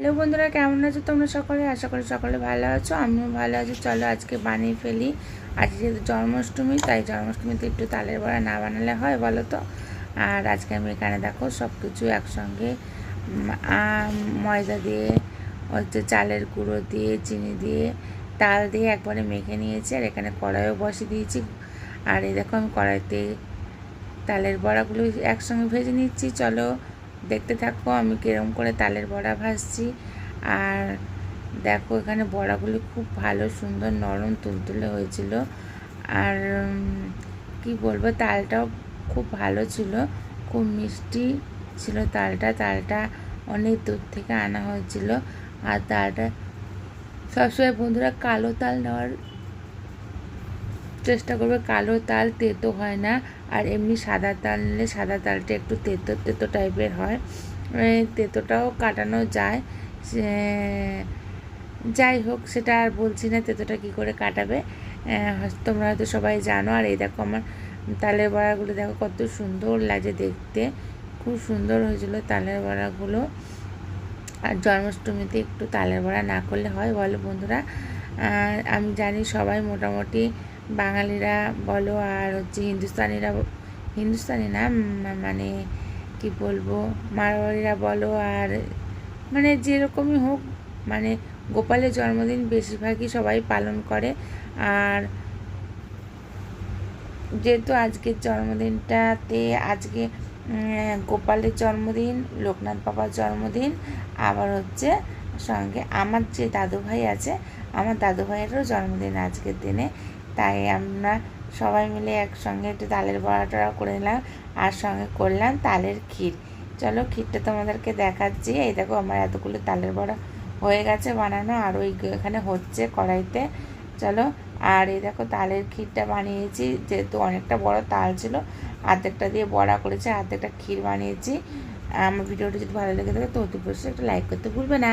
Hello বন্ধুরা, কেমন আছো তোমরা সকলে? আশা করি সকলে ভালো আছো, আমিও ভালো আছি। চলো আজকে বানিয়ে ফেলি। আজ যেহেতু জন্মাষ্টমী, তাই জন্মাষ্টমীতে একটু তালের বড়া না বানালে হয় বলো তো? আর আজকে আমি এখানে দেখো সব কিছু একসঙ্গে ময়দা দিয়ে, হচ্ছে চালের গুঁড়ো দিয়ে, চিনি দিয়ে, তাল দিয়ে একবারে মেখে নিয়েছি। আর এখানে কড়াইও বসিয়ে দিয়েছি। আর এই দেখো আমি কড়াইতে তালের বড়াগুলো একসঙ্গে ভেজে নিচ্ছি। চলো দেখতে থাকো, আমি কিরম করে তালের বড়া ভাজছি। আর দেখো, এখানে বড়াগুলি খুব ভালো, সুন্দর, নরম, তুলতুলে হয়েছিল। আর কি বলব, তালটাও খুব ভালো ছিল। খুব মিষ্টি ছিল তালটা। তালটা অনেক দূর থেকে আনা হয়েছিল। আর তালটা সবসময় বন্ধুরা কালো তাল নেওয়ার চেষ্টা করবে, কালো তাল তেতো হয় না, আর এমনি সাদা তাল নিলে সাদা তালটা একটু তেতো তেতো টাইপের হয়। তেতোটাও কাটানো যায়। যাই হোক, সেটা আর বলছি না তেতোটা কী করে কাটাবে। তোমরা হয়তো সবাই জানো, আর এই দেখো আমার তালের বড়াগুলো দেখো কত সুন্দর লাগে দেখতে। খুব সুন্দর হয়েছিল তালের বড়াগুলো। আর জন্মাষ্টমীতে একটু তালের বড়া না করলে হয় বলো বন্ধুরা। আমি জানি সবাই মোটামুটি বাঙালিরা বলো আর হচ্ছে হিন্দুস্তানিরা হিন্দুস্তানি না মানে কি বলব মারোয়ারিরা বলো আর মানে যেরকমই হোক মানে গোপালের জন্মদিন বেশিরভাগই সবাই পালন করে। আর যেহেতু আজকের জন্মদিনটাতে আজকে গোপালের জন্মদিন, লোকনাথ বাবার জন্মদিন, আবার হচ্ছে সঙ্গে আমার যে দাদু ভাই আছে, আমার দাদু ভাইয়েরও জন্মদিন আজকের দিনে। তাই আমরা সবাই মিলে একসঙ্গে একটু তালের বড়া টড়া করে নিলাম, আর সঙ্গে করলাম তালের ক্ষীর। চলো ক্ষীরটা তোমাদেরকে দেখাচ্ছি। এই দেখো আমার এতগুলো তালের বড়া হয়ে গেছে বানানো, আর ওই এখানে হচ্ছে কড়াইতে। চলো, আর এই দেখো তালের ক্ষীরটা বানিয়েছি, যেহেতু অনেকটা বড় তাল ছিল অর্ধেকটা দিয়ে বড়া করেছে অর্ধেকটা ক্ষীর বানিয়েছি। আমার ভিডিওটা যদি ভালো লেগে থাকে তো অতি অবশ্যই একটা লাইক করতে ভুলবে না।